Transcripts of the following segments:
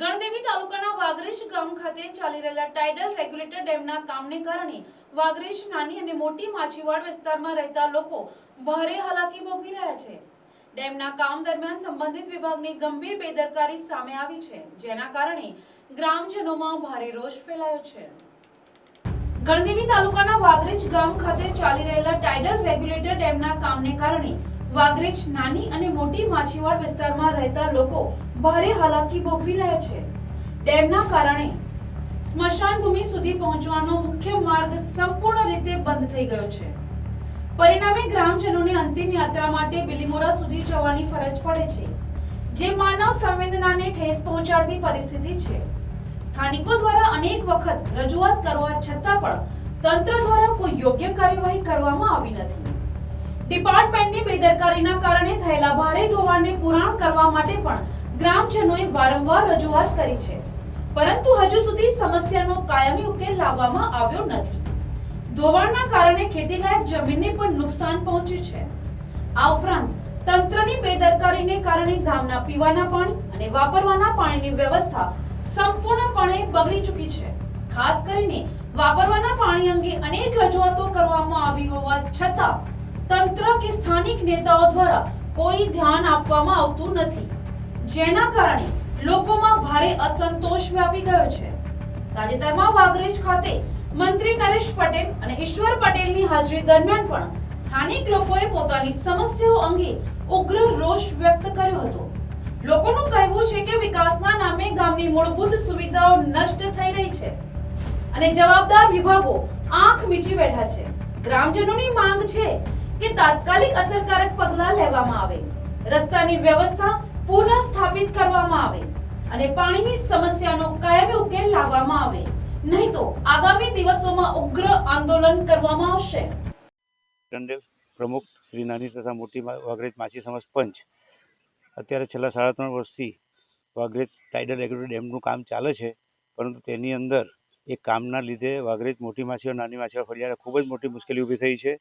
ગણદેવી તાલુકાના વાગરેજ ગામ ખાતે ચાલી રહેલા ટાઇડલ રેગ્યુલેટર ડેમના કામને કારણે વાગરેજ નાની અને મોટી માછીવાડ વિસ્તારમાં રહેતા લોકો ભારે હાલાકી ભોગવી રહ્યા છે. ડેમના કામ દરમિયાન સંબંધિત વિભાગની ગંભીર બેદરકારી સામે આવી છે, જેના કારણે ગ્રામજનોમાં ભારે રોષ ફેલાયો છે. ગણદેવી તાલુકાના વાગરેજ ગામ ખાતે ચાલી રહેલા ટાઇડલ રેગ્યુલેટર ડેમના કામને કારણે વાગરેજ નાની અને મોટી માછીવાડ વિસ્તારમાં રહેતા લોકો ભારે હાલાકી ભોગવી રહ્યા છે. ડેમના કારણે સ્મશાન ભૂમિ સુધી પહોંચવાનો મુખ્ય માર્ગ સંપૂર્ણ રીતે બંધ થઈ ગયો છે. પરિણામે ગ્રામજનોને અંતિમ યાત્રા માટે બિલીમોરા સુધી જવાની ફરજ પડે છે, જે માનવ સંવેદનાને ઠેસ પહોંચાડતી પરિસ્થિતિ છે. સ્થાનિકો દ્વારા અનેક વખત રજૂઆત કરવા છતાં પણ તંત્ર દ્વારા કોઈ યોગ્ય કાર્યવાહી કરવામાં આવી નથી. ડિપાર્ટમેન્ટની બેદરકારીના કારણે થયેલા ભારે ધોવાણને પુરાણ કરવા માટે પણ ગ્રામજનોએ વારંવાર રજૂઆત કરી છે. પરંતુ હજુ સુધી સમસ્યાનો કાયમી ઉકેલ લાવવામાં આવ્યો નથી. ધોવાણના કારણે ખેતીલાયક જમીનને પણ નુકસાન પહોંચ્યું છે. આ ઉપરાંત તંત્રની બેદરકારીને કારણે ગામના પીવાના પાણી અને વાપરવાના પાણીની વ્યવસ્થા સંપૂર્ણપણે બગડી ચૂકી છે. ખાસ કરીને વાપરવાના પાણી અંગે અનેક રજૂઆતો કરવામાં આવી હોવા છતાં તંત્ર કે સ્થાનિક નેતાઓ દ્વારા કોઈ ધ્યાન આપવામાં આવતું નથી. જેના કારણે લોકોમાં ભારે અસંતોષ વ્યાપી ગયો છે. તાજેતરમાં વાગરેજ ખાતે મંત્રી નરેશ પટેલ અને ઈશ્વર પટેલની હાજરી દરમિયાન પણ સ્થાનિક લોકોએ પોતાની સમસ્યાઓ અંગે ઉગ્ર રોષ વ્યક્ત કર્યો હતો. લોકોનું કહેવું છે કે વિકાસના નામે ગામની મૂળભૂત સુવિધાઓ નષ્ટ થઈ રહી છે અને જવાબદાર વિભાગો આંખ મીચી બેઠા છે. ગ્રામજનોની માંગ છે કે તાત્કાલિક અસરકારક પગલાં લેવામાં આવે. રસ્તાની વ્યવસ્થા પુનઃ સ્થાપિત કરવામાં આવે અને પાણીની સમસ્યાનો કાયમી ઉકેલ લાવવામાં આવે. નહીં તો આગામી દિવસોમાં ઉગ્ર આંદોલન કરવામાં આવશે. પ્રમુખ શ્રી નાની તથા મોટી વાઘરેજ માછી સમાજ પંચ. અત્યારે છેલ્લા સાડા ત્રણ વર્ષથી વાઘરેજ ટાઇડલ એગ્રો ડેમનું કામ ચાલે છે, પરંતુ તેની અંદર એ કામના લીધે વાગરેજ મોટી માછીઓ નાની માછીઓ ફરિયાદ ખૂબ જ મોટી મુશ્કેલી ઊભી થઈ છે.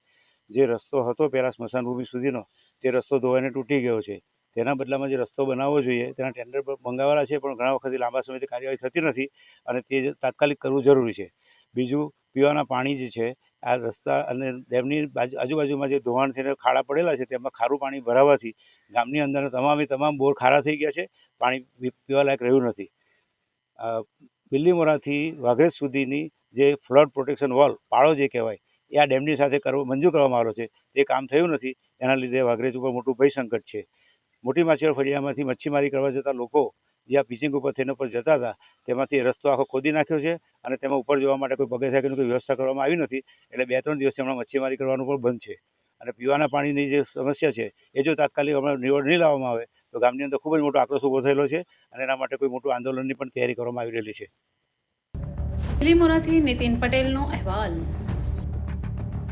જે રસ્તો હતો પહેલાં સ્મશાનભૂમિ સુધીનો, તે રસ્તો ધોવાઈને તૂટી ગયો છે. તેના બદલામાં જે રસ્તો બનાવવો જોઈએ, તેના ટેન્ડર મંગાવેલા છે, પણ ઘણા વખતથી લાંબા સમયથી કાર્યવાહી થતી નથી અને તે તાત્કાલિક કરવું જરૂરી છે. બીજું, પીવાના પાણી જે છે, આ રસ્તા અને ડેમની બાજુ, આજુબાજુમાં જે ધોવાણ થઈને ખાડા પડેલા છે, તેમાં ખારું પાણી ભરાવાથી ગામની અંદર તમામે તમામ બોર ખારા થઈ ગયા છે, પાણી પીવાલાયક રહ્યું નથી. બિલ્લીમોરાથી વાઘેજ સુધીની જે ફ્લડ પ્રોટેક્શન વોલ પાળો જે કહેવાય એ આ ડેમની સાથે કરવો, મંજૂર કરવામાં આવેલો છે. તે કામ થયું નથી. એના લીધે વાઘરેજ ઉપર મોટું ભય સંકટ છે. મોટી માછીવાડ ફળિયામાંથી મચ્છીમારી કરવા જતા લોકો જે આ પિચિંગ ઉપર થઈને ઉપર જતા હતા, તેમાંથી રસ્તો આખો ખોદી નાખ્યો છે અને તેમાં ઉપર જવા માટે કોઈ પગથિયાની કોઈ વ્યવસ્થા કરવામાં આવી નથી, એટલે બે ત્રણ દિવસથી હમણાં મચ્છીમારી કરવાનું પણ બંધ છે. અને પીવાના પાણીની જે સમસ્યા છે, એ જો તાત્કાલિક હમણાં નિવડ નહીં લાવવામાં આવે, તો ગામની અંદર ખૂબ જ મોટો આક્રોશ ઊભો થયેલો છે અને એના માટે કોઈ મોટું આંદોલનની પણ તૈયારી કરવામાં આવી રહેલી છે. નીતિન પટેલનો અહેવાલ.